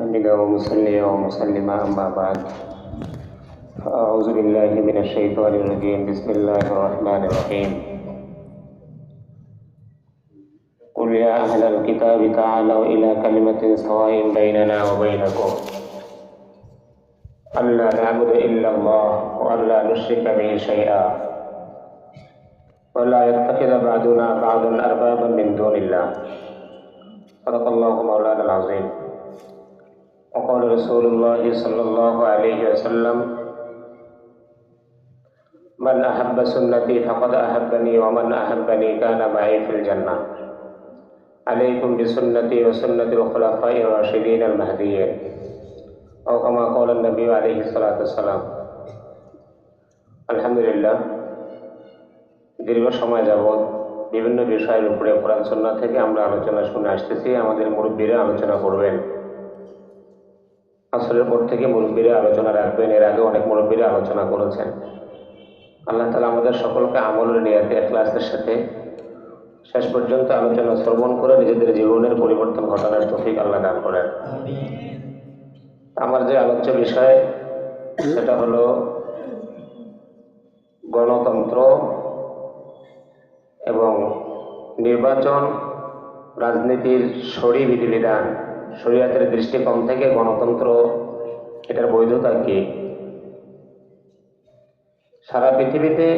حمدا ومصليا ومسلما أما بعد. فأعوذ بالله من الشيطان الرجيم. بسم الله الرحمن الرحيم. قل يا أهل الكتاب تعالوا إلى كلمة سواء بيننا وبينكم. ألا نعبد إلا الله وألا نشرك به شيئا. ولا يتخذ بعضنا بعضا أربابا من دون الله. صدق الله مولانا العظيم. وقال رسول الله صلى الله عليه وسلم من أحب سنتي فقد أحبني ومن أحبني كان معي في الجنة عليكم بسنتي وسنة الخلفاء الراشدين المهديين أو كما قال النبي عليه الصلاة والسلام الحمد لله দীর্ঘ সময় যাবৎ বিভিন্ন বিষয়ের উপরে কোরআন সন্না থেকে আমরা আলোচনা শুনে আসতেছি আমাদের মুরব্বীরা আলোচনা করবেন আসরের পর থেকে মুরব্বীরা আলোচনা রাখবেন। এর আগে অনেক মুরব্বীরা আলোচনা করেছেন। আল্লাহ তালা আমাদের সকলকে আমলের নিয়াতে ক্লাসের সাথে শেষ পর্যন্ত আলোচনা শ্রবণ করে নিজেদের জীবনের পরিবর্তন ঘটানোর তফিক আল্লাহ দান করেন। আমার যে আলোচ্য বিষয়, সেটা হলো গণতন্ত্র এবং নির্বাচন, রাজনীতির সরি বিধিবিধান। শরীয়তের দৃষ্টিকোণ থেকে গণতন্ত্র এটার বৈধতা কি? সারা পৃথিবীতে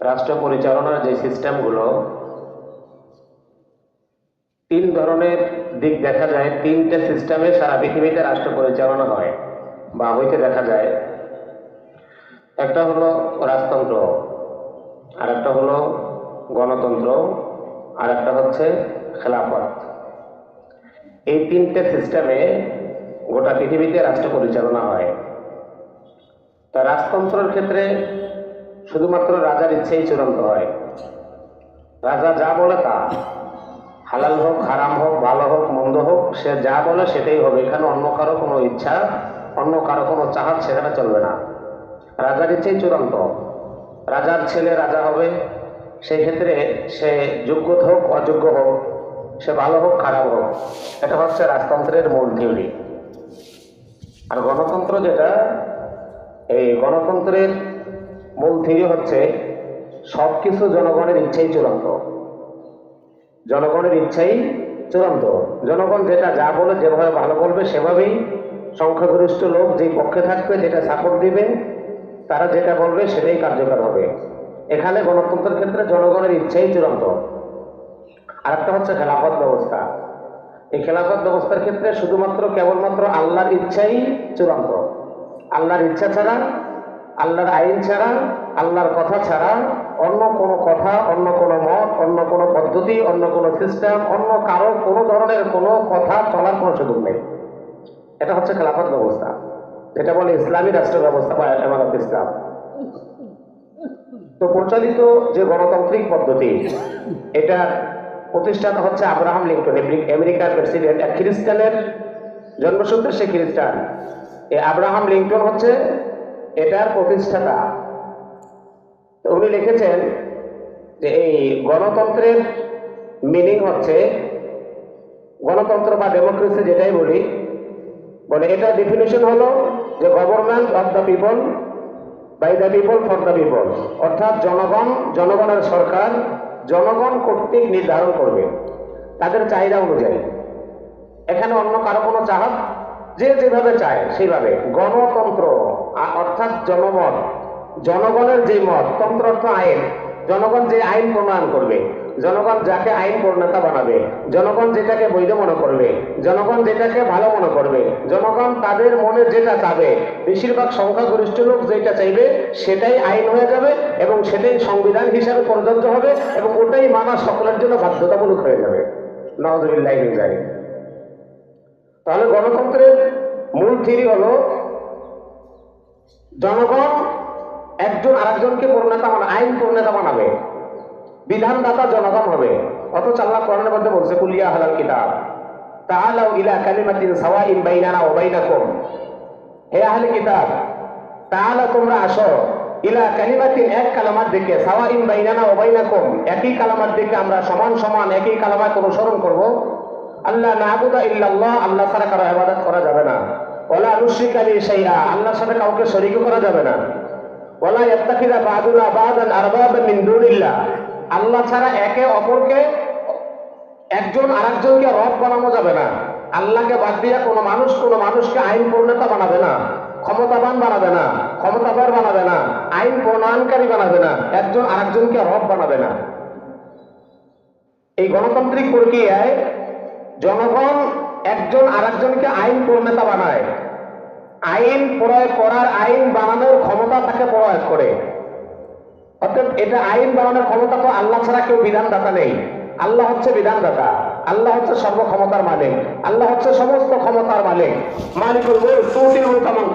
রাষ্ট্র পরিচালনার যে সিস্টেমগুলো, তিন ধরনের দিক দেখা যায়, তিনটে সিস্টেমে সারা পৃথিবীতে রাষ্ট্র পরিচালনা হয়, বা হইতে দেখা যায়। একটা হলো রাজতন্ত্র আর একটা হলো গণতন্ত্র আর একটা হচ্ছে খেলাফত। এই তিনটে সিস্টেমে গোটা পৃথিবীতে রাষ্ট্র পরিচালনা হয়। তা রাজতন্ত্রের ক্ষেত্রে শুধুমাত্র রাজার ইচ্ছেই চূড়ান্ত হয়। রাজা যা বলে তা, হালাল হোক, হারাম হোক, ভালো হোক, মন্দ হোক, সে যা বলে সেটাই হবে। এখানে অন্য কারও কোনো ইচ্ছা, অন্য কারও কোনো চাহাত সেখানে চলবে না। রাজার ইচ্ছেই চূড়ান্ত। রাজার ছেলে রাজা হবে, সেই ক্ষেত্রে সে যোগ্য হোক, অযোগ্য হোক সে ভালো হোক, খারাপ হোক, এটা হচ্ছে রাজতন্ত্রের মূল থিওরি আর গণতন্ত্র যেটা, এই গণতন্ত্রের মূল থিওরি হচ্ছে সব কিছু জনগণের ইচ্ছেই চূড়ান্ত। জনগণের ইচ্ছাই চূড়ান্ত। জনগণ যেটা যা বলে, যেভাবে ভালো বলবে, সেভাবেই সংখ্যাগরিষ্ঠ লোক যেই পক্ষে থাকবে, যেটা সাপোর্ট দিবে, তারা যেটা বলবে, সেটাই কার্যকর হবে। এখানে গণতন্ত্রের ক্ষেত্রে জনগণের ইচ্ছাই চূড়ান্ত। আর একটা হচ্ছে খেলাফত ব্যবস্থা। এই খেলাফত ব্যবস্থার ক্ষেত্রে শুধুমাত্র কেবলমাত্র আল্লাহর ইচ্ছাই চূড়ান্ত। আল্লাহর ইচ্ছা ছাড়া, আল্লাহর আইন ছাড়া, আল্লাহর কথা ছাড়া অন্য কোনো কথা, অন্য কোনো মত, অন্য কোনো পদ্ধতি, অন্য কোনো সিস্টেম, অন্য কারও কোনো ধরনের কোনো কথা চলার কোনো সুযোগ নেই। এটা হচ্ছে খেলাফত ব্যবস্থা। যেটা বলে ইসলামী রাষ্ট্র ব্যবস্থা বা এমারত ইসলাম। তো প্রচলিত যে গণতান্ত্রিক পদ্ধতি এটা প্রতিষ্ঠাতা হচ্ছে আব্রাহাম লিঙ্কন আমেরি- আমেরিকার প্রেসিডেন্ট, এক খ্রিস্টানের জন্মসূত্রে সে খ্রিস্টান। এই আব্রাহাম লিঙ্কন হচ্ছে এটার প্রতিষ্ঠাতা। উনি লিখেছেন যে এই গণতন্ত্রের মিনিং হচ্ছে, গণতন্ত্র বা ডেমোক্রেসি যেটাই বলি বলে এটা ডেফিনেশন হলো যে government of the people by the people for the people অর্থাৎ জনগণ, জনগণের সরকার জনগণ কর্তৃক নির্ধারণ করবে, তাদের চাহিদা অনুযায়ী। এখানে অন্য কারও কোনো চাহাত? যে যেভাবে চায়, সেইভাবে। গণতন্ত্র অর্থাৎ জনমত, জনগণের যে মত, তন্ত্র অর্থ আইন, জনগণ যে আইন প্রণয়ন করবে জনগণ যাকে আইন প্রণেতা বানাবে, জনগণ যেটাকে বৈধ মনে করবে, জনগণ যেটাকে ভালো মনে করবে, জনগণ তাদের মনে যেটা চাবে, বেশিরভাগ সংখ্যাগরিষ্ঠ লোক যেটা চাইবে সেটাই আইন হয়ে যাবে এবং সেটাই সংবিধান হিসাবে প্রযোজ্য হবে এবং ওটাই মানা সকলের জন্য বাধ্যতামূলক হয়ে যাবে। নওয়াজ তাহলে গণতন্ত্রের মূল থিরি হলো, জনগণ একজন আরেকজনকে প্রণেতা আইন প্রণেতা বানাবে। বিধানদাতা জনগণ হবে। অথচ আল্লাহ কোরআনের মধ্যে বলছে কুলিয়া হালাল কিতাব, তাআলাউ ইলা কালিমাতিন সাওয়াইন বাইনানা ওয়া বাইনাকুম। হে আহলে কিতাব, তাআলা তোমরা আসো ইলা কালিমাতিন এক কালামার দিকে, সাওয়াইন বাইনানা ওয়া বাইনাকুম, একই কালামার দিকে আমরা সমান সমান একই কালামাকে অনুসরণ করব। আল্লাহ নাবুদা ইল্লাল্লাহ, আল্লাহ ছাড়া কারও ইবাদত করা যাবে না। ওলা নুশরিকা বি শাইআ, আল্লাহর সাথে কাউকে শরীক করা যাবে না। ওলা ইয়াত্তাখিদা বাদুনা বাদান আরবাবান মিন দুনিল্লাহ। আল্লাহ ছাড়া একে অপরকে, একজন আরেকজনকে রব বানানো যাবে না। আল্লাহকে বাদ দিয়ে কোনো মানুষ কোনো মানুষকে আইন প্রণেতা বানাবে না, ক্ষমতাবান বানাবে না ক্ষমতাবার বানাবে না, আইন প্রণয়নকারী বানাবে না, একজন আরেকজনকে রব বানাবে না। এই গণতান্ত্রিক প্রক্রিয়ায় জনগণ একজন আরেকজনকে আইন প্রণেতা বানায়। আইন প্রয়োগ করার আইন বানানোর ক্ষমতা তাকে প্রয়োগ করে। অর্থাৎ এটা আইন বানানোর ক্ষমতা তো আল্লাহ ছাড়া কেউ বিধানদাতা নেই। আল্লাহ হচ্ছে বিধানদাতা। আল্লাহ হচ্ছে সর্বক্ষমতার মালিক। আল্লাহ হচ্ছে সমস্ত ক্ষমতার মালিক। মালিকুল মুলক তুতিল মুলকা মান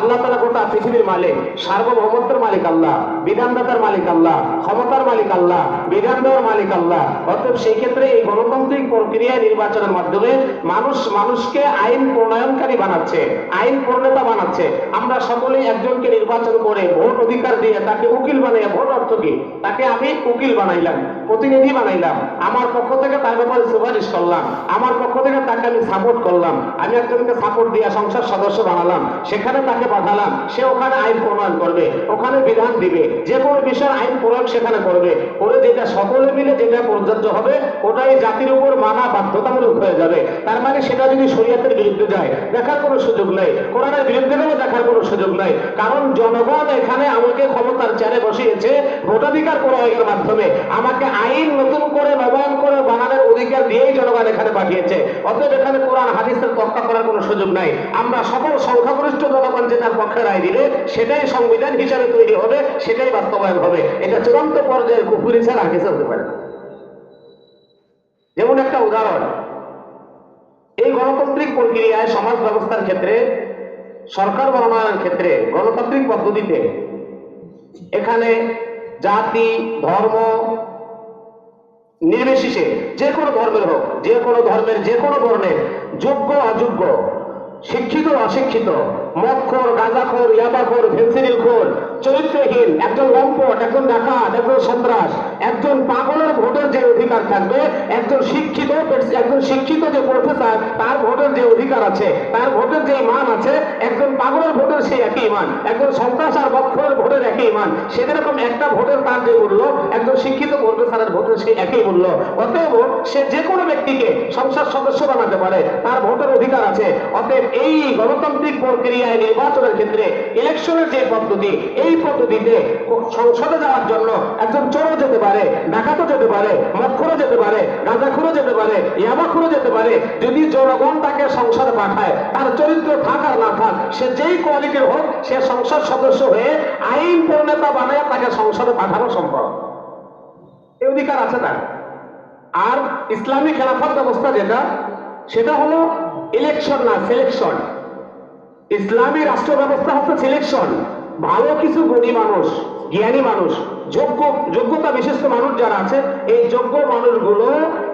আল্লাহ তাআলা গোটা পৃথিবীর মালিক। সার্বভৌমত্বের মালিক আল্লাহ, বিধানদাতার মালিক আল্লাহ, ক্ষমতার মালিক আল্লাহ বিধান দেওয়ার মালিক আল্লাহ। অতএব সেই ক্ষেত্রে এই গণতান্ত্রিক প্রক্রিয়া নির্বাচনের মাধ্যমে মানুষ মানুষকে আইন প্রণয়নকারী বানাচ্ছে, আইন প্রণেতা বানাচ্ছে। আমরা সকলেই একজনকে নির্বাচন করে ভোট অধিকার দিয়ে তাকে উকিল বানাইয়া ভোট অর্থ কি? তাকে আমি উকিল বানাইলাম, প্রতিনিধি বানাইলাম। আমার পক্ষ থেকে তার ব্যাপারে সুপারিশ করলাম। আমার পক্ষ থেকে তাকে আমি সাপোর্ট করলাম। আমি একজনকে সাপোর্ট দিয়ে সংসদ সদস্য বানালাম। সেখানে তাকে পাঠালাম। সে ওখানে আইন প্রণয়ন করবে। ওখানে বিধান দিবে। যে কোনো আইন প্রয়োগ সেখানে করবে। করে যেটা সকলে মিলে যেটা প্রযোজ্য হবে, ওটাই জাতির উপর মানা বাধ্যতামূলক হয়ে যাবে। তার মানে সেটা যদি শরীয়তের বিরুদ্ধে যায়, দেখার কোনো সুযোগ নেই। কোরআনের বিরুদ্ধে গেলেও দেখার কোনো সুযোগ নাই। কারণ জনগণ এখানে আমাকে ক্ষমতার চেয়ারে বসিয়েছে, ভোটাধিকার প্রয়োগের মাধ্যমে। আমাকে আইন নতুন করে জনগণ এখানে পাঠিয়েছে। অতএব এখানে কোরআন, হাদিসের তর্কা করার কোনো সুযোগ নাই। আমরা সকল সংখ্যাগরিষ্ঠ জনগণ যেটার পক্ষে রায় দিলে সেটাই সংবিধান হিসাবে তৈরি হবে, সেটাই বাস্তবায়ন হবে। এটা চূড়ান্ত পর্যায়ের কুপুরি ছাড়া আগে চলতে পারে যেমন একটা উদাহরণ, এই গণতান্ত্রিক প্রক্রিয়ায় সমাজ ব্যবস্থার ক্ষেত্রে, সরকার মনোনয়নের ক্ষেত্রে, গণতান্ত্রিক পদ্ধতিতে, এখানে জাতি, ধর্ম নির্বিশেষে যে কোনো ধর্মের হোক, যে কোনো ধর্মের যে কোনো বর্ণের যোগ্য, অযোগ্য, শিক্ষিত, অশিক্ষিত মদখোর, গাঁজাখোর, ইয়াবাখোর ফেন্সিডিল খোর চরিত্রহীন, একজন লম্পট, একজন ডাকাত, একজন সন্ত্রাস, একজন পাগলের ভোটের যে অধিকার থাকবে, একজন শিক্ষিত একজন শিক্ষিত যে প্রফেসর, তার ভোটের যে অধিকার আছে, তার ভোটের যে মান আছে, একজন পাগলের ভোটের সেই একই মান, একজন সন্ত্রাস আর বক্ষরের ভোটের একই মান, সে যেরকম একটা ভোটের তার যে মূল্য, একজন শিক্ষিত প্রফেসরের ভোটের সেই একই মূল্য। অতএব সে যে কোনো ব্যক্তিকে সংসদ সদস্য বানাতে পারে, তার ভোটের অধিকার আছে। অতএব এই গণতান্ত্রিক প্রক্রিয়ায় নির্বাচনের ক্ষেত্রে ইলেকশনের যে পদ্ধতি, এই পদ্ধতিতে সংসদে যাওয়ার জন্য একজন চোরও যেতে পারে, ডাকাতও যেতে পারে মক্ষরও যেতে পারে গাঁজাখুরও যেতে পারে ইয়াবাখুরও যেতে পারে। যদি জনগণ তাকে সংসদে পাঠায়, তার চরিত্র থাক আর না থাক, সে যেই কোয়ালিটির হোক, সে সংসদ সদস্য হয়ে আইন প্রণেতা বানায় তাকে সংসদে পাঠানো সম্ভব। এই অধিকার আছে না আর ইসলামী খেলাফত ব্যবস্থা যেটা, সেটা হলো ইলেকশন না সিলেকশন ইসলামী রাষ্ট্র ব্যবস্থা হচ্ছে সিলেকশন ভালো কিছু গুণী মানুষ, জ্ঞানী মানুষ, যোগ্য, যোগ্যতা বিশিষ্ট মানুষ যারা আছে, এই যোগ্য মানুষগুলো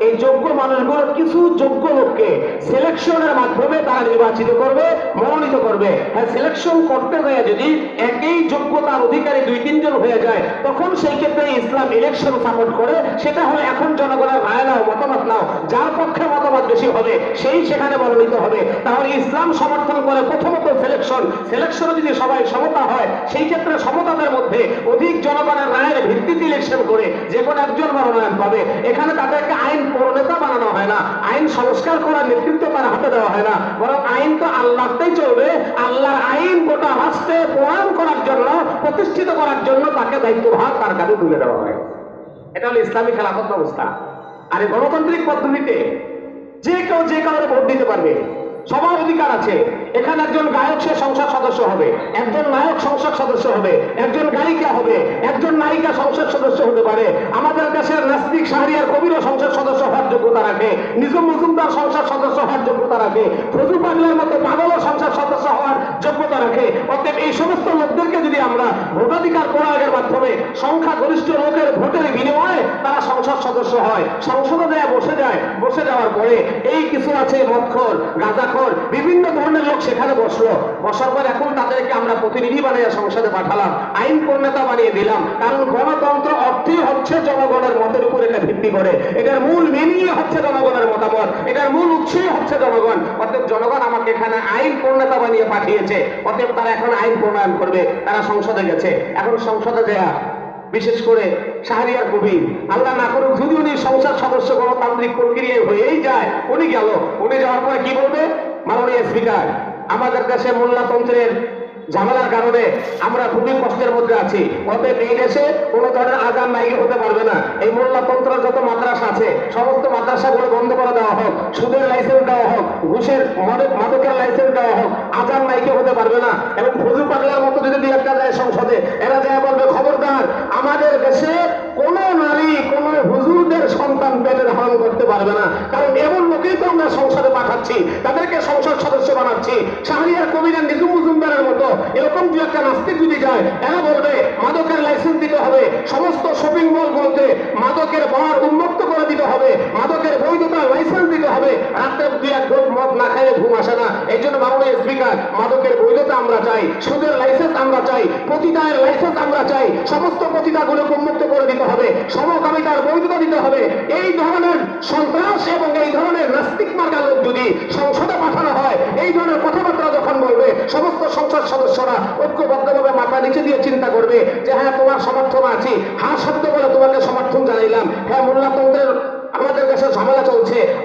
এই যোগ্য মানুষগুলো কিছু যোগ্য লোককে সিলেকশনের মাধ্যমে তারা নির্বাচিত করবে, মনোনীত করবে। হ্যাঁ সিলেকশন করতে যায় যদি একই যোগ্যতার অধিকারী দুই, তিনজন হয়ে যায়, তখন সেই ক্ষেত্রে ইসলাম ইলেকশন সাপোর্ট করে। সেটা হলো এখন জনগণের রায় নাও, মতামত নাও। যার পক্ষে মতামত বেশি হবে, সেই সেখানে মনোনীত হবে। তাহলে ইসলাম সমর্থন করে প্রথমত সিলেকশন সিলেকশনে যদি সবাই সমতা হয়, সেই ক্ষেত্রে সমতাদের মধ্যে অধিক জনগণের রায়ের ভিত্তিতে ইলেকশন করে যে কোনো একজন মনোনয়ন পাবে। এখানে তাদেরকে আইন প্রণেতা বানানো হয় না। আইন সংস্কার করার নেতৃত্ব তার হাতে দেওয়া হয় না। বরং আইন তো আল্লাহতেই চলবে। আল্লাহর আইন গোটা রাষ্ট্রে প্রণয়ন করার জন্য, প্রতিষ্ঠিত করার জন্য তাকে দায়িত্বভার তার কাছে তুলে দেওয়া হয়। এটা হলো ইসলামী খেলাফত ব্যবস্থা। আর এই গণতান্ত্রিক পদ্ধতিতে যে কেউ যে কাউকে ভোট দিতে পারবে, সবার অধিকার আছে। এখানে একজন গায়ক সে সংসদ সদস্য হবে। একজন নায়ক সংসদ সদস্য হবে। একজন গায়িকা হবে একজন নায়িকা সংসদ সদস্য হতে পারে। আমাদের দেশের নাস্তিক শাহরিয়ার কবিরও সংসদ সদস্য হওয়ার যোগ্যতা রাখে। নিজম মজুমদার সংসদ সদস্য হওয়ার যোগ্যতা রাখে। ফজু পাগলের মতো পাগলও সংসদ সদস্য হওয়ার যোগ্যতা রাখে। অতএব এই সমস্ত লোকদেরকে যদি আমরা ভোটাধিকার প্রয়োগের মাধ্যমে সংখ্যাগরিষ্ঠ লোকের ভোটের বিনিময়ে তারা সংসদ সদস্য হয়, সংসদে যায়, বসে যায়, বসে যাওয়ার পরে এই কিছু আছে মদখোর, গাঁজাখোর, বিভিন্ন ধরনের লোক সেখানে বসল। বসার পর এখন তাদেরকে আমরা প্রতিনিধি বানিয়ে সংসদে পাঠালাম আইন প্রণেতা বানিয়ে দিলাম। কারণ গণতন্ত্র হচ্ছে জনগণের মতের উপর এটা ভিত্তি করে। এটার মূল মিনিং হচ্ছে জনগণের মতামত। এটার মূল উৎসই হচ্ছে জনগণ। অতএব জনগণ আমাকে এখানে আইন প্রণেতা বানিয়ে পাঠিয়েছে। অতএব তারা এখন আইন প্রণয়ন করবে। তারা সংসদে গেছে। এখন সংসদে দেয়া, বিশেষ করে শাহরিয়ার কবির। আল্লাহ না করুক, যদি উনি সংসদ সদস্য, গণতান্ত্রিক প্রক্রিয়ায় হয়েই যায়, উনি গেল। উনি যাওয়ার পরে কি বলবে? মাননীয় স্পিকার, আমাদের দেশে মোল্লাতন্ত্রের ঝামেলার কারণে আমরা খুবই কষ্টের মধ্যে আছি। অতএব এই দেশে কোনো ধরনের আজান নাই হতে পারবে না। এই মোল্লাতন্ত্র যত মাদ্রাসা আছে, সমস্ত মাদ্রাসাগুলো বন্ধ করে দেওয়া হোক, সুদের লাইসেন্স দেওয়া হোক, ঘুষের মাদক মাদকের লাইসেন্স দেওয়া হোক আজান নাইকে হতে পারবে না। এবং ফজু পাগলার মতো যদি দু একটা যায় সংসদে, এরা যা বলবে, খবরদার। আমাদের দেশে কোন নারী, কোন হুজুরদের সন্তান পেটে ধারণ করতে পারবে না। কারণ এমন লোকেই তো আমরা সংসদে পাঠাচ্ছি, তাদেরকে সংসদ সদস্য বানাচ্ছি। শাহরিয়ার কবিরের নিজুম মুজুমদারের মতো এরকম দু একটা নাস্তিক যদি যায়, এরা বলবে, মাদকের লাইসেন্স দিতে হবে, সমস্ত শপিং মল বলতে মাদকের বার উন্মুক্ত করে দিতে হবে, মাদকের বৈধতার লাইসেন্স দিতে হবে। রাত্রে দুই এক ঘোট মদ না খাইলে ঘুম আসে না। এই জন্য মাননীয় স্পিকার মাদকের বৈধতা আমরা চাই, সুদের লাইসেন্স আমরা চাই, পতিতায়ের লাইসেন্স আমরা চাই, সমস্ত পতিতাগুলোকে উন্মুক্ত করে দিতে হবে। সমকামিতার বৈধতা দিতে হবে। এই ধরনের সন্ত্রাস এবং এই ধরনের নাস্তিক মার্গা লোক যদি সংসদে পাঠানো হয়, এই ধরনের কথাবার্তা যখন বলবে, সমস্ত সংসদ সদস্যরা ঐক্যবদ্ধভাবে মাথা নিচে দিয়ে চিন্তা করবে যে হ্যাঁ তোমার সমর্থন আছি। হ্যাঁ শব্দ বলে তোমাকে সমর্থন জানাইলাম। হ্যাঁ মোল্লা চলছে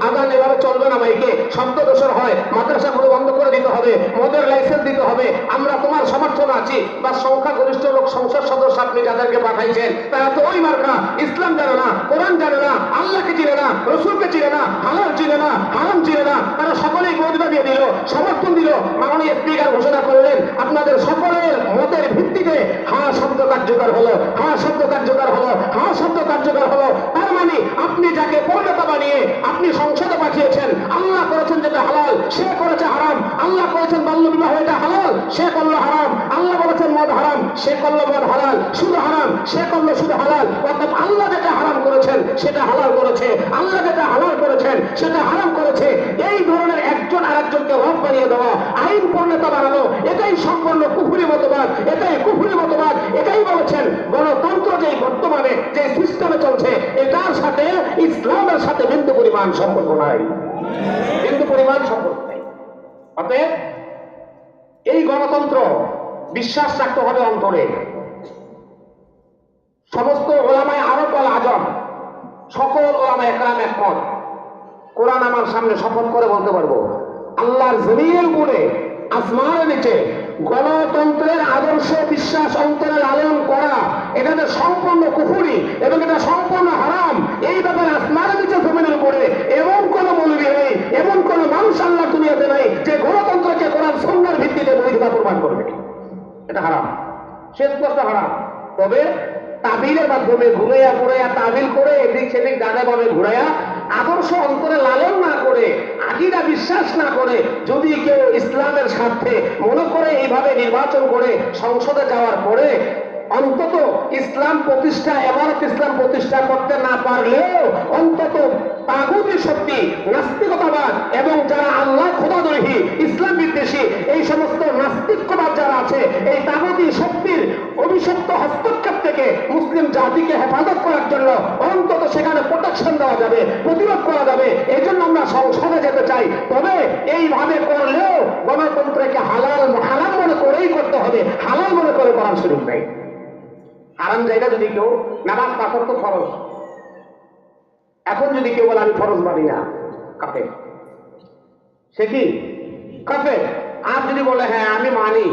আদান এভাবে চলবে না মাইকে শব্দ দোষর হয়। মাদ্রাসাগুলো বন্ধ করে দিতে হবে। মদের লাইসেন্স দিতে হবে। আমরা তোমার সমর্থন আছি। বা সংখ্যাগরিষ্ঠ লোক সংসদ সদস্য আপনি যাদেরকে পাঠাইছেন, তারা তো ওই মার্কা। ইসলাম জানে না, কোরআন জানে না, আল্লাহকে চিনে না, রসুলকে চিনে না, হালাল চিনে না, হারাম চিনে না। তারা সকলেই বৈধতা দিয়ে দিল, সমর্থন দিল। মাননীয় স্পিকার ঘোষণা করলেন, আপনাদের সকলের মতের ভিত্তিতে হা শব্দ কার্যকর হলো, হা শব্দ কার্যকর হলো, হা শব্দ কার্যকর হলো। তার মানে আপনি যাকে পরিণতা বানিয়ে আপনি সংসদে পাঠিয়েছেন। আল্লাহ করেছেন যেটা হালাল সে করেছে হারাম। আল্লাহ করেছেন বাল্য বিবাহ এটা হালাল সে করল হারাম আল্লাহ বলেছেন মদ হারাম সে করল মদ হালাল, শুধু হারাম, সে করল শুধু হালাল। অর্থাৎ আল্লাহ যেটা হারাম করেছেন, সেটা হালাল করেছে। আল্লাহ যেটা হালাল করেছেন, সেটা হারাম করেছে। এই ধরনের একজন আরেকজনকে রব বানিয়ে দেওয়া, আইন পূর্ণতা বানানো, এটাই সম্পূর্ণ কুফুরি মতবাদ, এটাই কুফুরি মতবাদ, এটাই বলেছেন গণতন্ত্র যে বর্তমানে, যে সিস্টেমে চলছে, এটার সাথে ইসলামের সাথে বিন্দু পরিমাণ সম্পর্ক নাই। বিন্দু পরিমাণ সম্পর্ক নাই। অতএব এই গণতন্ত্র বিশ্বাস রাখতে হবে অন্তরে। সমস্ত ওলামায় আরব বল আজম, সকল ওলামায় একরাম একমত। কোরআন আমার সামনে শপথ করে বলতে পারব, আল্লাহর জমিনের উপরে, আসমানের নিচে গণতন্ত্রের আদর্শ বিশ্বাস অন্তরে লালন করা, এটা এটাতে সম্পূর্ণ কুফুরি এবং এটা সম্পূর্ণ হারাম, এই ব্যাপারে আসমানের নিচে জমিনের উপরে এমন কোন মৌলবী নেই, এমন কোন মানুষ আল্লাহ দুনিয়াতে নাই যে গণতন্ত্রকে কোরআন সন্ন্যার ভিত্তিতে বৈধতা প্রমাণ করবে। এটা হারাম। সে স্পষ্ট হারাম। তবে তাবিলের মাধ্যমে ঘুরাইয়া ঘুরাইয়া, তাবিল করে এদিক সেদিক ডানে বামে ঘুরাইয়া, আদর্শ অন্তরে লালন না করে আকিরা বিশ্বাস না করে, যদি কেউ ইসলামের স্বার্থে মনে করে এইভাবে নির্বাচন করে সংসদে যাওয়ার পরে অন্তত ইসলাম প্রতিষ্ঠা এমারত ইসলাম প্রতিষ্ঠা করতে না পারলেও অন্তত তাগুতি শক্তি, নাস্তিকতাবাদ এবং যারা আল্লাহ খোদাদরহী ইসলাম বিদ্বেষী, এই সমস্ত নাস্তিকবাদ যারা আছে, এই তাগুতি শক্তির অভিশপ্ত হস্তক্ষেপ থেকে মুসলিম জাতিকে হেফাজত করার জন্য অন্তত সেখানে প্রোটেকশন দেওয়া যাবে, প্রতিরোধ করা যাবে এই জন্য আমরা সংসদে যেতে চাই। তবে এইভাবে করলেও গণতন্ত্রকে হালাল হারাম মনে করেই করতে হবে, হালাল মনে করে করার সুযোগ নেই। হারাম জায়গা যদি কেউ নামাজ পাথর তো ফরজ। এখন যদি কেউ বলে, আমি ফরজ মানি না। কাফে সে কি? কাফে আর যদি বলে হ্যাঁ আমি মানি,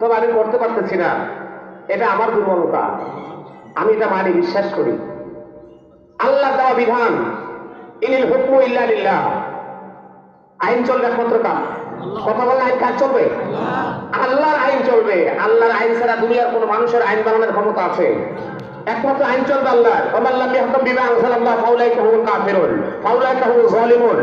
তবে আমি করতে পারতেছি না। এটা আমার দুর্বলতা। আমি এটা মানি, বিশ্বাস করি। আল্লাহ দেওয়া বিধান, ইনিল হুকমু ইল্লা আইন চলবে একমাত্র কাজ কথা বললে আইন কাজ চলবে? আল্লাহর আইন চলবে। আল্লাহর আইন ছাড়া দুনিয়ার কোন মানুষের আইন বানানোর ক্ষমতা আছে। একমাত্র আইন চলবে জালিমুন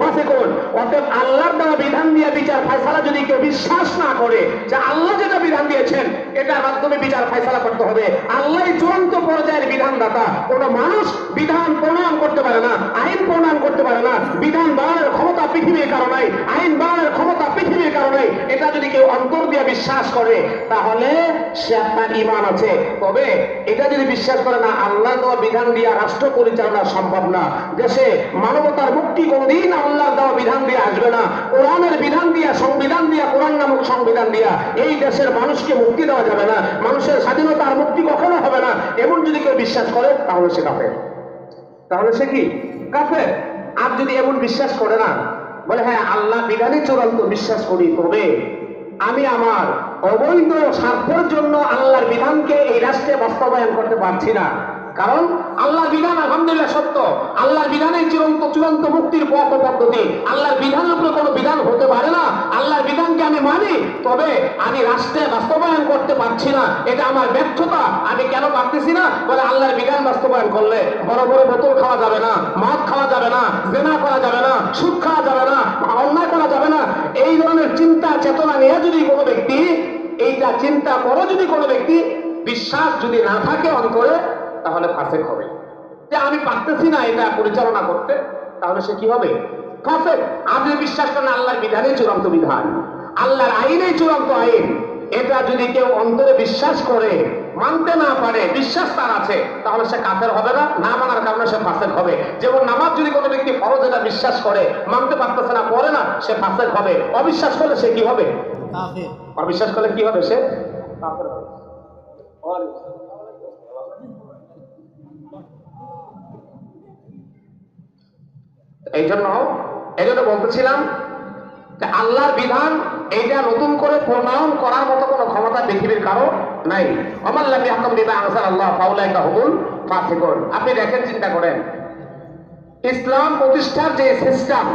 ফাসিকুন। অতএব আল্লাহর বিধান দিয়ে বিচার ফয়সালা যদি কেউ বিশ্বাস না করে যে আল্লাহ যেটা বিধান দিয়েছেন, এটার মাধ্যমে বিচার ফয়সালা করতে হবে। আল্লাহই চূড়ান্ত পর্যায়ের বিধানদাতা। কোনো মানুষ বিধান প্রণয়ন করতে পারে না, আইন প্রণয়ন করতে পারে না বিধান বাড়ানোর ক্ষমতা পৃথিবীর কারণে, আইন বাড়ানোর ক্ষমতা পৃথিবীর কারণে, এটা যদি কেউ অন্তর দিয়ে বিশ্বাস করে, তাহলে সে আপনার ইমান আছে। তবে এটা যদি বিশ্বাস করে না, আল্লাহ দেওয়া বিধান দিয়া রাষ্ট্র পরিচালনা সম্ভব না। দেশে মানবতার মুক্তি কোনদিন আল্লাহ দেওয়া বিধান দিয়ে আসবে না। কোরআনের বিধান দিয়া, সংবিধান দিয়া, কোরআন নামক সংবিধান দিয়া এই দেশের মানুষকে মুক্তি দেওয়া যাবে না। মানুষের স্বাধীনতা আর মুক্তি কখনো হবে না। এমন যদি কেউ বিশ্বাস করে, তাহলে সে কাফের। তাহলে সে কি? কাফের। আর যদি এমন বিশ্বাস করে না, বলে হ্যাঁ আল্লাহ বিধানে চূড়ান্ত বিশ্বাস করি, তবে আমি আমার অবৈধ স্বার্থের জন্য আল্লাহর বিধানকে এই রাষ্ট্রে বাস্তবায়ন করতে পারছি না। কারণ আল্লাহর বিধান আলহামদুলিল্লাহ সত্য। আল্লাহর বিধানের চূড়ান্ত চূড়ান্ত মুক্তির পথ পদ্ধতি। আল্লাহর বিধানের উপরে কোনো বিধান হতে পারে না। আল্লাহর বিধানকে আমি মানি, তবে আমি রাষ্ট্রে বাস্তবায়ন করতে পারছি না। এটা আমার ব্যর্থতা। আমি কেন পারতেছি না? বলে আল্লাহর বিধান বাস্তবায়ন করলে বড় বড় বোতল খাওয়া যাবে না, মদ খাওয়া যাবে না, জেনা করা যাবে না, সুদ খাওয়া যাবে না, অন্যায় করা যাবে না। এই ধরনের চিন্তা, চেতনা নিয়ে যদি কোনো ব্যক্তি, এইটা চিন্তা করে যদি কোনো ব্যক্তি, বিশ্বাস যদি না থাকে অন্তরে তাহলে ফাঁসেক হবে। যে আমি পারতেছি না এটা পরিচালনা করতে তাহলে সে কি হবে? ফাঁসেক আর বিশ্বাস করেন আল্লাহর বিধানই চূড়ান্ত বিধান। আল্লাহর আইনেই চূড়ান্ত আইন। এটা যদি কেউ অন্তরে বিশ্বাস করে মানতে না পারে বিশ্বাস তার আছে তাহলে সে কাফের হবে না। না মানার কারণে সে ফাসেক হবে। যেমন নামাজ যদি কোনো ব্যক্তি ফরজ এটা বিশ্বাস করে মানতে পারতেছে না পড়ে না সে ফাসেক হবে। অবিশ্বাস করলে সে কি হবে? অবিশ্বাস করলে কি হবে সে? কাফের হবে। এই জন্য এই জন্য বলতেছিলাম আল্লাহর বিধান এইটা নতুন করে প্রণয়ন করার মতো কোনো ক্ষমতা পৃথিবীর কারও নাই। অমাল্লাহি হাকম বিবা আনসার আল্লাহ ফাউলাইকা হুবুল ফাসিকুন। আপনি দেখেন, চিন্তা করেন। ইসলাম প্রতিষ্ঠার যে সিস্টেম,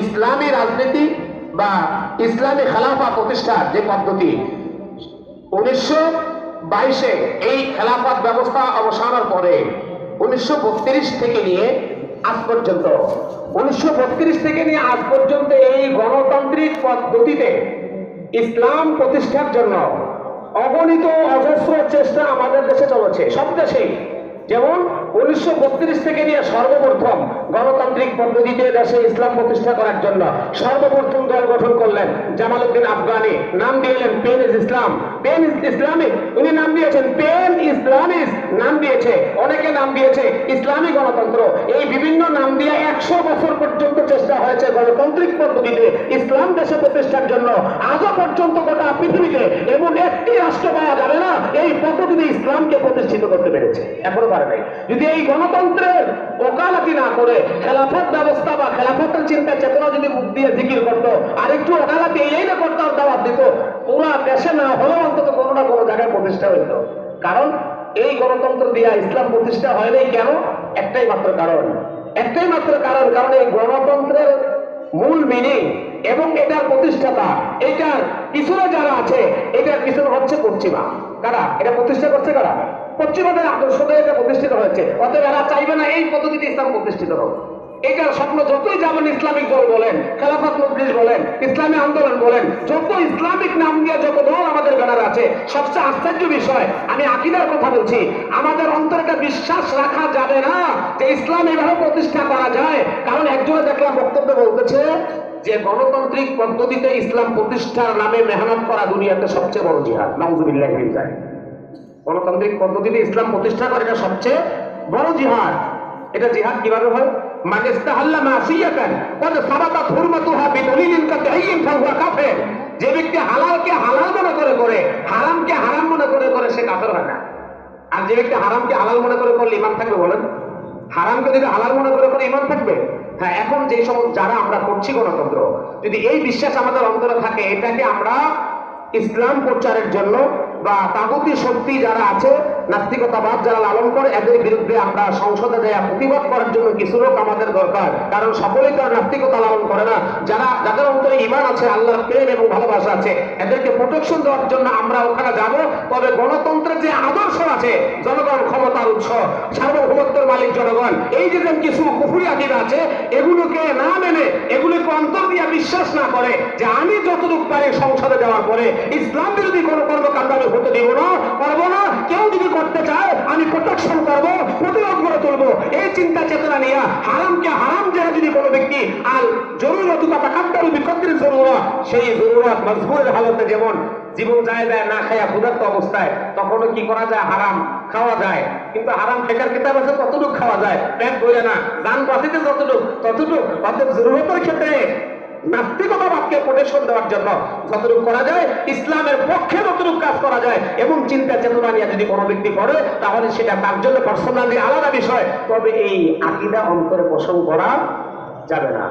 ইসলামী রাজনীতি বা ইসলামী খেলাফা প্রতিষ্ঠার যে পদ্ধতি, উনিশশো বাইশে এই খেলাফত ব্যবস্থা অবসানের পরে, উনিশশো বত্রিশ থেকে নিয়ে আজ পর্যন্ত। উনিশশো বত্রিশ থেকে নিয়ে আজ পর্যন্ত এই গণতান্ত্রিক পদ্ধতিতে ইসলাম প্রতিষ্ঠার জন্য অগণিত অজস্র চেষ্টা আমাদের দেশে চলেছে। সব দেশেই যেমন থেকে নিয়ে সর্বপ্রথম গণতান্ত্রিক পদ্ধতিতে দেশে ইসলাম প্রতিষ্ঠা করার জন্য সর্বপ্রথম দল গঠন করলেন জামালউদ্দিন আফগানি। নাম দিয়েছেন পেন ইস ইসলাম। পেন ইস ইসলামিক। উনি নাম দিয়েছেন পেন ইসলামিক নাম দিয়েছে, অনেকে নাম দিয়েছে ইসলামী গণতন্ত্র। এই বিভিন্ন নাম দিয়ে একশো বছর পর্যন্ত চেষ্টা হয়েছে গণতান্ত্রিক পদ্ধতিতে ইসলাম দেশে প্রতিষ্ঠার জন্য। আজও পর্যন্ত গোটা পৃথিবীতে এমন একটি রাষ্ট্র পাওয়া যাবে না, এই পদ্ধতিতে ইসলামকে প্রতিষ্ঠিত করতে পেরেছে। এখনও পারে নাই। যদি এই গণতন্ত্রের ওকালতি না করে খেলাফত ব্যবস্থা বা খেলাফতের চিন্তা চেতনা যদি মুখ দিয়ে জিকির করতো আর একটু ওকালতি এই না করতো দাওয়াত দিত, পুরা দেশে না হলেও অন্তত কোনো না কোনো জায়গায় প্রতিষ্ঠা হইতো। কারণ এই গণতন্ত্র দিয়া ইসলাম প্রতিষ্ঠা হয় নাই কেন? একটাই মাত্র কারণ। একটাই মাত্র কারণ কারণ এই গণতন্ত্রের মূল মিনিং এবং এটার প্রতিষ্ঠাতা, এটার পিছনে পশ্চিমা। কারা? এটা প্রতিষ্ঠা করছে কারা? পশ্চিমাদের আদর্শতে এটা প্রতিষ্ঠিত হয়েছে। অতএব এরা চাইবে না এই পদ্ধতিতে ইসলাম প্রতিষ্ঠিত হোক। এটার স্বপ্ন যতই যাবেন ইসলামিক দল বলেন, খেলাফত মজলিস বলেন, ইসলামী আন্দোলন বলেন, যত ইসলামিক নাম দিয়ে যত দল আমাদের ব্যানার আছে, সবচেয়ে আশ্চর্য বিষয়, আমি আকিদার কথা বলছি, আমাদের অন্তরে একটা বিশ্বাস রাখা যাবে না যে ইসলাম এভাবে প্রতিষ্ঠা করা যায়। কারণ একজনে দেখলাম বক্তব্য বলতেছে যে গণতান্ত্রিক পদ্ধতিতে ইসলাম প্রতিষ্ঠার নামে মেহনত করা দুনিয়াতে সবচেয়ে বড় জিহাদ, নাউজুবিল্লাহ যায় গণতান্ত্রিক পদ্ধতিতে ইসলাম প্রতিষ্ঠা করে এটা সবচেয়ে বড় জিহাদ। এটা জিহাদ কীভাবে হয়? যে ব্যক্তি হালালকে হালাল মনে করে করে, হারামকে হারাম মনে করে করে, সে কাফের হয় না। আর যে ব্যক্তি হারামকে হালাল মনে করে করলে ইমান থাকবে বলেন? হারামকে যদি হালাল মনে করে করে ইমান থাকবে হ্যাঁ এখন যে সমস্ত যারা আমরা করছি গণতন্ত্র, যদি এই বিশ্বাস আমাদের অন্তরে থাকে, এটাকে আমরা ইসলাম প্রচারের জন্য বা তাগতি শক্তি যারা আছে নাস্তিকতাবাদ যারা লালন করে, এদের বিরুদ্ধে আমরা সংসদে দেয়া প্রতিবাদ করার জন্য কিছু লোক আমাদের দরকার। কারণ সকলেই তো নাস্তিকতা লালন করে না। যারা, যাদের অন্তরে ইমান আছে, আল্লাহর প্রেম এবং ভালোবাসা আছে, এদেরকে প্রোটেকশন দেওয়ার জন্য আমরা ওখানে যাব। তবে গণতন্ত্রের যে আদর্শ আছে, জনগণ ক্ষমতার উৎস, সার্বভৌমত্বের মালিক জনগণ, এই যে কিছু কুফুরি আকিদা আছে, এগুলোকে না মেনে, এগুলোকে অন্তর দিয়ে বিশ্বাস না করে, যে আমি যতটুকু পারি সংসদে যাওয়ার পরে ইসলাম বিরোধী কোনো কর্মকাণ্ড আমি হতে দিব না, করব না। কেউ যদি করতে চায়, আমি প্রোটেকশন করব, প্রতিরোধ করে তুলবো। এই চিন্তা চেতনা নিয়ে হারামকে হারাম যারা যদি কোনো ব্যক্তি, আর জরুরত বা তাকাদ্দারু বিকদ্রির জরুরত, সেই জরুরত মজবুরের হালতে যেমন জীবন যায় যায় না খায়া ক্ষুধার্ত অবস্থায়, তখনও কি করা যায়? হারাম খাওয়া যায়। কিন্তু হারাম ফেকার কিতাব আছে, ততটুকু খাওয়া যায়। পেট ভরে না, যান বাঁচিতে যতটুকু, ততটুকু অর্থাৎ জরুরতের ক্ষেত্রে নাস্তিকতাবাদকে প্রোটেকশন দেওয়ার জন্য যতটুকু করা যায়, ইসলামের পক্ষে যতটুকু কাজ করা যায় এবং চিন্তা চেতনা নিয়ে যদি কোনো ব্যক্তি করে তাহলে সেটা তার জন্য পার্সোনালি আলাদা বিষয়। তবে এই আকিদা অন্তরে পোষণ করা যাবে না।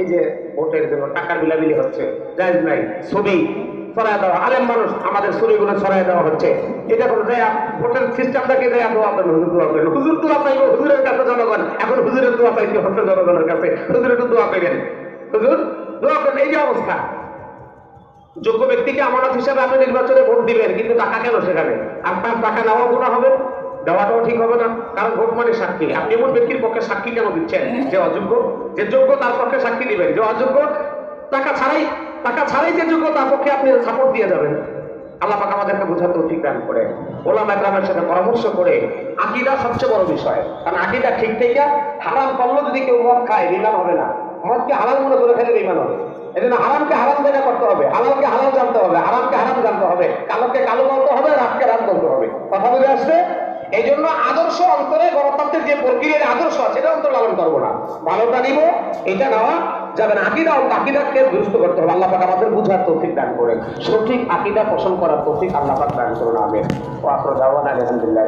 এই যে ভোটের জন্য টাকার বিলাবিলি হচ্ছে, জায়জ নাই, ছবি ছড়ায় দেওয়া, আলেম মানুষ আমাদের ছবিগুলো ছড়ায় দেওয়া হচ্ছে। এটা কোনো যায় ভোটের সিস্টেমটাকে যায় দোয়া করেন, হুজুর দোয়া করেন। হুজুর দোয়া চাইব, হুজুরের কাছে জনগণ এখন হুজুরের দোয়া চাইতে হচ্ছে জনগণের কাছে। হুজুর একটু দোয়া করেন। হুজুর দোয়া এই যে অবস্থা। যোগ্য ব্যক্তিকে আমানত হিসাবে আপনি নির্বাচনে ভোট দিবেন, কিন্তু টাকা কেন সেখানে? আপনার টাকা নেওয়া গুণা হবে, দেওয়াটাও ঠিক হবে না। কারণ ভোট মানে সাক্ষী। আপনি এমন ব্যক্তির পক্ষে সাক্ষী কেন দিচ্ছেন? যে অযোগ্য? যে যোগ্য তার পক্ষে সাক্ষী দিবেন। যে অযোগ্য, টাকা ছাড়াই টাকা ছাড়াই যে যোগ্য, তার পক্ষে আপনি সাপোর্ট দিয়ে যাবেন। আল্লাহ পাক আমাদেরকে বোঝাতে ঠিক দান করে। ওলাম একরামের সাথে পরামর্শ করে আকিদা সবচেয়ে বড় বিষয়। কারণ আকিদা ঠিক থেকে হারাম করল যদি কেউ মদ খায় বিমান হবে না। মদকে হালাল মনে করে ফেলে বিমান হবে। এই জন্য হারামকে হারাম জায়গা করতে হবে। হালালকে হালাল জানতে হবে। হারামকে হারাম জানতে হবে। কালোকে কালো বলতে হবে রাতকে রাত বলতে হবে। কথা বুঝে আসবে এই জন্য আদর্শ অন্তরে গণতন্ত্রের যে প্রক্রিয়ার আদর্শ আছে এটা অন্তর লালন করব না। ভালোটা নিব, এটা নেওয়া যাবে না। আকিদা আকিদাকে দুরুস্ত করতে হবে। আল্লাহ পাক আমাদের বুঝার তৌফিক দান করেন। সঠিক আকিদা পোষণ করার তৌফিক আল্লাহ পাক দান করুন। আমেন। ও আফরোজ আলহামদুলিল্লাহ